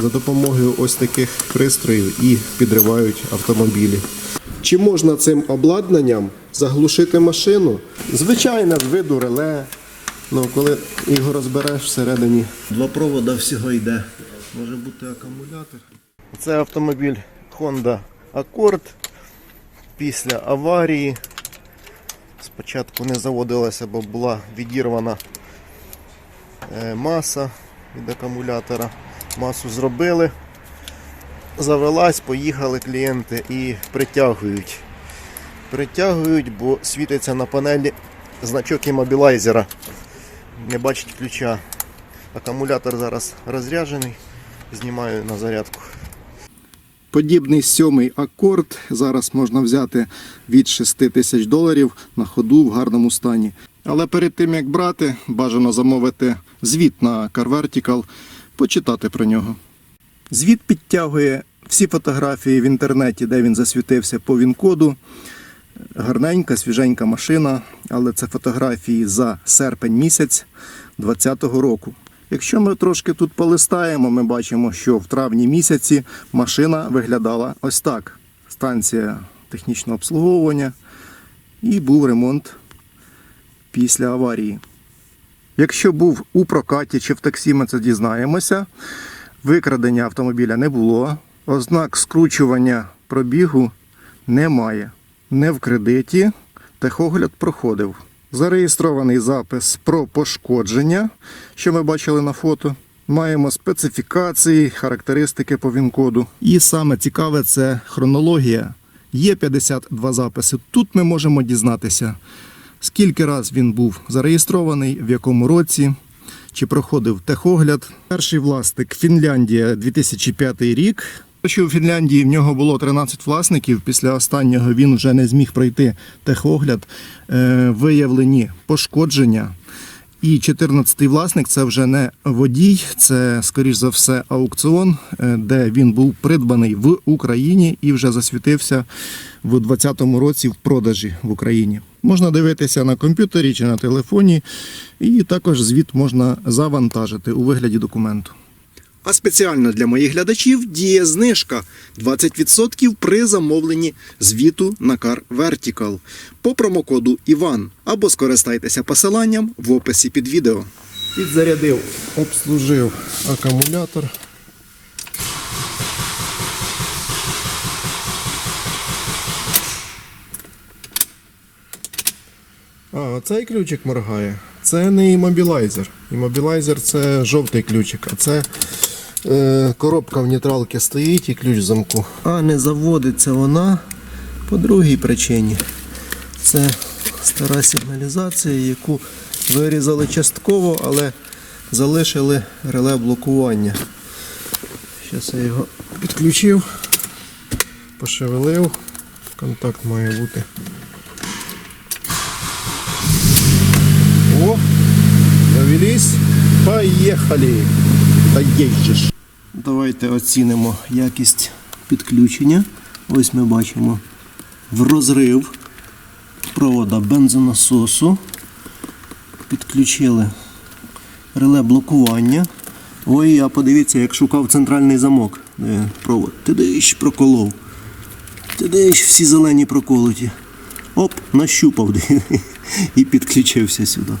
За допомогою ось таких пристроїв і підривають автомобілі. Чи можна цим обладнанням заглушити машину? Звичайно, з виду реле. Ну, коли його розбереш всередині. Два провода всього йде. Може бути акумулятор. Це автомобіль Honda Accord. Після аварії. Спочатку не заводилася, бо була відірвана е, маса від акумулятора. Масу зробили, завелась, поїхали клієнти і притягують. Притягують, бо світиться на панелі значок імобілайзера. Не бачить ключа. Акумулятор зараз розряджений, знімаю на зарядку. Подібний сьомий акорд зараз можна взяти від 6 тисяч доларів на ходу в гарному стані. Але перед тим як брати, бажано замовити звіт на Car Vertical, почитати про нього. Звіт підтягує всі фотографії в інтернеті, де він засвітився по він-коду. Гарненька, свіженька машина, але це фотографії за серпень місяць 2020 року. Якщо ми трошки тут полистаємо, ми бачимо, що в травні місяці машина виглядала ось так: станція технічного обслуговування і був ремонт після аварії. Якщо був у прокаті чи в таксі, ми це дізнаємося. Викрадення автомобіля не було, ознак скручування пробігу немає. Не в кредиті, техогляд проходив. Зареєстрований запис про пошкодження, що ми бачили на фото. Маємо специфікації, характеристики по він-коду. І саме цікаве це хронологія. Є 52 записи. Тут ми можемо дізнатися, скільки раз він був зареєстрований, в якому році, чи проходив техогляд. Перший власник Фінляндія 2005 рік. Що у Фінляндії в нього було 13 власників. Після останнього він вже не зміг пройти техогляд, Е, виявлені пошкодження. І 14-й власник це вже не водій, це, скоріш за все, аукціон, е, де він був придбаний в Україні і вже засвітився в 2020 році в продажі в Україні. Можна дивитися на комп'ютері чи на телефоні, і також звіт можна завантажити у вигляді документу. А спеціально для моїх глядачів діє знижка 20% при замовленні звіту на Car Vertical по промокоду Іван або скористайтеся посиланням в описі під відео. Підзарядив, обслужив акумулятор. А, цей ключик моргає. Це не імобілайзер. Імобілайзер це жовтий ключик, а це е, коробка в нейтралці стоїть і ключ в замку. А не заводиться вона по другій причині. Це стара сигналізація, яку вирізали частково, але залишили реле блокування. Зараз я його підключив, пошевелив. Контакт має бути. О, завелись. Поїхали. Та. Давайте оцінимо якість підключення. Ось ми бачимо в розрив провода бензонасосу. Підключили реле блокування. Ой, а подивіться, як шукав центральний замок. Провод. Ти диш проколов. Ти диш всі зелені проколоті. Оп, нащупав і підключився сюди.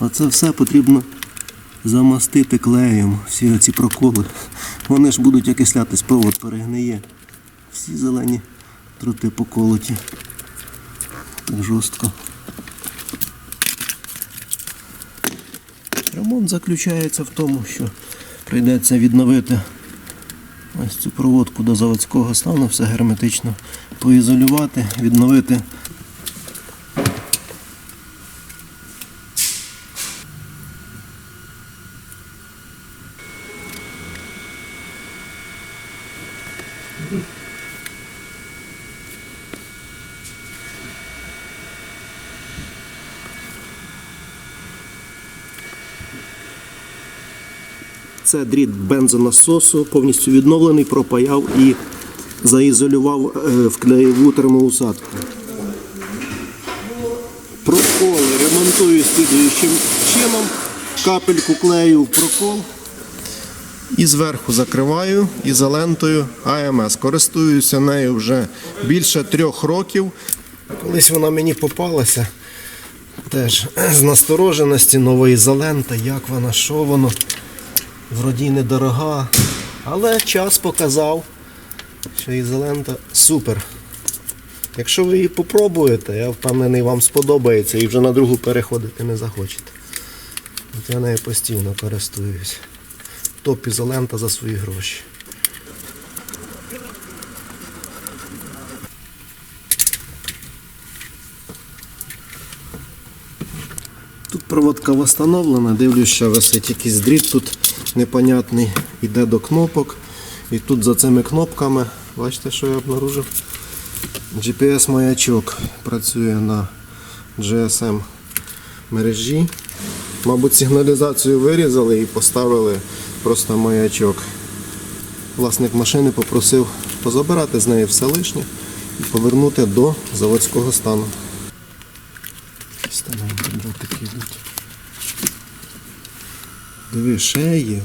Оце все потрібно замастити клеєм, всі оці проколи. Вони ж будуть окислятись, провод перегниє. Всі зелені троти поколоті. Так жорстко. Ремонт заключається в тому, що прийдеться відновити ось цю проводку до заводського стану, все герметично поізолювати, відновити Це дріт бензонасосу, повністю відновлений, пропаяв і заізолював е, в клеєву термоусадку. Проколи ремонтую слідуючим чином. Капельку клею в прокол І зверху закриваю ізолентою АМС. Користуюся нею вже більше трьох років. Колись вона мені попалася. Теж з настороженості нова ізолента, як вона, що воно. Вроді недорога. Але час показав, що ізолента супер. Якщо ви її попробуєте, я впевнений, вам сподобається і вже на другу переходити не захочете. От я нею постійно користуюсь. Топ ізолента за свої гроші. Тут проводка встановлена, дивлюсь, що висить якийсь дріт тут непонятний, іде до кнопок. І тут за цими кнопками, бачите, що я обнаружив? GPS-маячок працює на GSM мережі. Мабуть, сигналізацію вирізали і поставили просто маячок. Власник машини попросив позабирати з неї все лишнє і повернути до заводського стану. Станенькі дротики йдуть. Диви, ще є.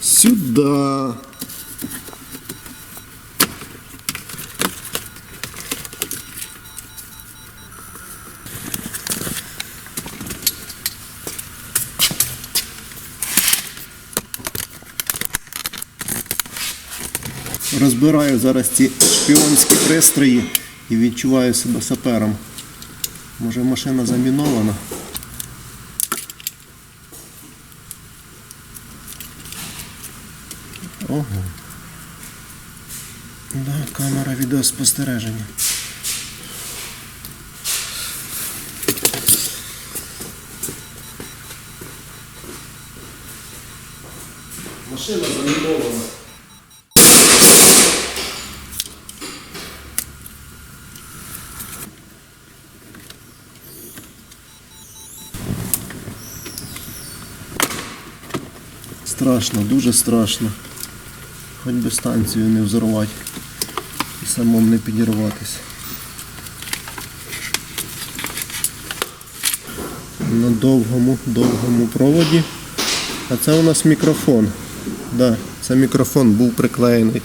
Сюди. Розбираю зараз ці шпіонські пристрої і відчуваю себе сапером. Може машина замінована. Ого. Да, камера відеоспостереження. Машина замінована. Страшно, дуже страшно. Хоч би станцію не взорвати і самому не підірватися. На довгому, довгому проводі. А це у нас мікрофон. Да, це мікрофон був приклеєний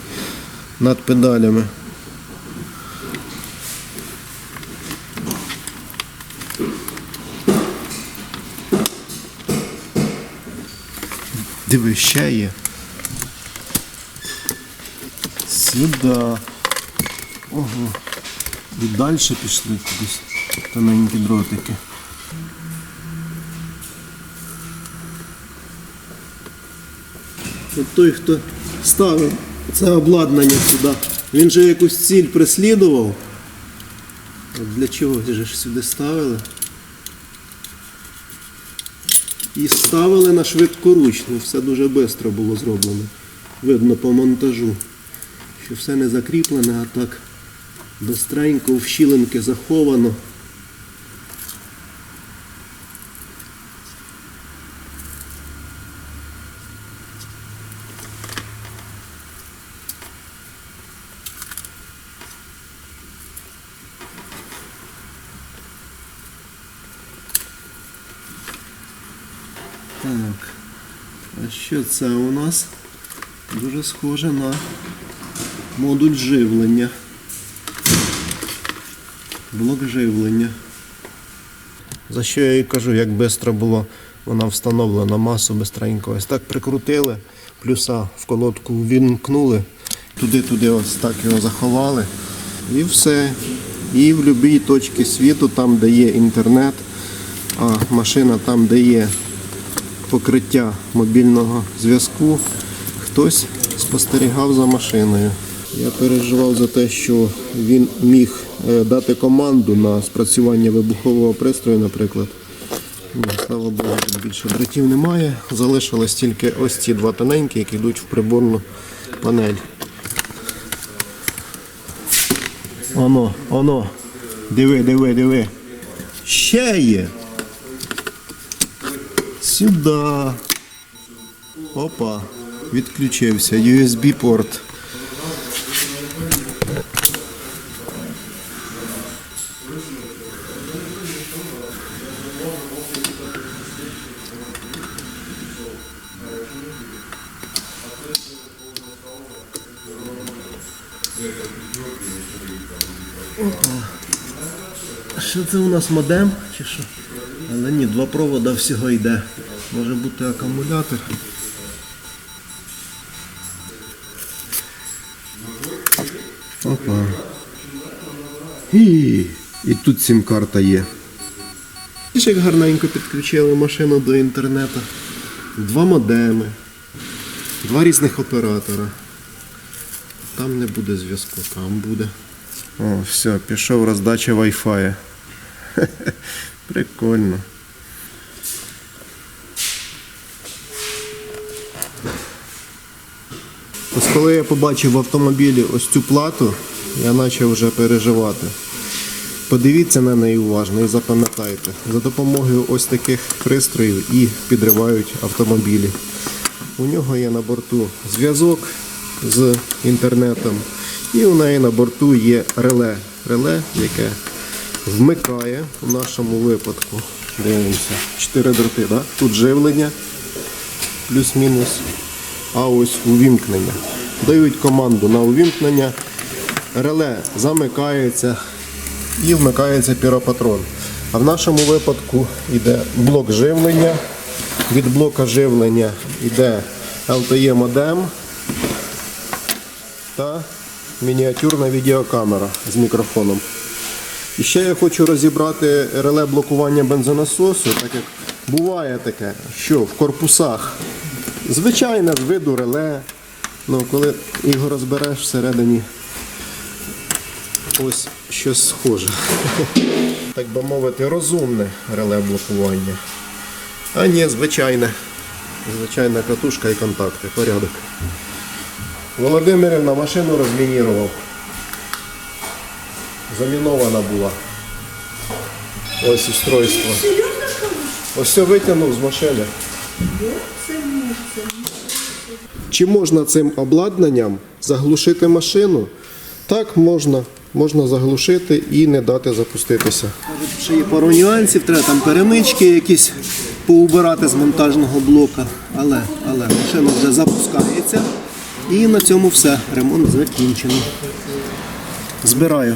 над педалями. Диви, ще є. Сюди. Ого. І далі пішли кудись тоненькі дротики. От той, хто ставив це обладнання сюди, він же якусь ціль преслідував. От для чого ж сюди ставили? І ставили на швидкоручну, все дуже швидко було зроблено. Видно по монтажу, що все не закріплене, а так бистренько в щілинки заховано. Так. А що це у нас? Дуже схоже на модуль живлення. Блок живлення. За що я і кажу, як швидко було вона встановлена, масу бистренько. Ось так прикрутили, плюса в колодку вімкнули, туди-туди ось так його заховали. І все. І в будь-якій точці світу, там, де є інтернет, а машина там, де є покриття мобільного зв'язку, хтось спостерігав за машиною. Я переживав за те, що він міг е, дати команду на спрацювання вибухового пристрою, наприклад. Слава Богу, тут більше дротів немає. Залишилось тільки ось ці два тоненькі, які йдуть в приборну панель. Оно, оно. Диви, диви, диви. Ще є. Сюда. Опа. Відключився. USB порт. Що це у нас модем чи що? Але ні, два провода всього йде. Може бути акумулятор. Опа. І, і тут сім-карта є. Як гарненько підключили машину до інтернету. Два модеми, два різних оператора. Там не буде зв'язку, там буде. О, все, пішов роздача Wi-Fi. Прикольно. Ось коли я побачив в автомобілі ось цю плату, я почав вже переживати. Подивіться на неї уважно і запам'ятайте. За допомогою ось таких пристроїв і підривають автомобілі. У нього є на борту зв'язок з інтернетом, і у неї на борту є реле. Реле, яке вмикає у нашому випадку. Дивимося. Чотири дроти, да? тут живлення, плюс-мінус, а ось увімкнення. Дають команду на увімкнення, реле замикається і вмикається піропатрон. А в нашому випадку йде блок живлення. Від блока живлення йде LTE модем та мініатюрна відеокамера з мікрофоном. І ще я хочу розібрати реле блокування бензонасосу, так як буває таке, що в корпусах звичайне з виду реле, ну коли його розбереш всередині ось щось схоже. Так би мовити, розумне реле блокування. А ні, звичайне. Звичайна катушка і контакти. Порядок. Володимирівна машину розмінірував. Замінована була. Ось устройство. Ось все витягнув з машини. Чи можна цим обладнанням заглушити машину? Так, можна. Можна заглушити і не дати запуститися. Ще є пару нюансів, треба там перемички якісь поубирати з монтажного блока. Але, але машина вже запускається. І на цьому все. Ремонт закінчено. Збираю.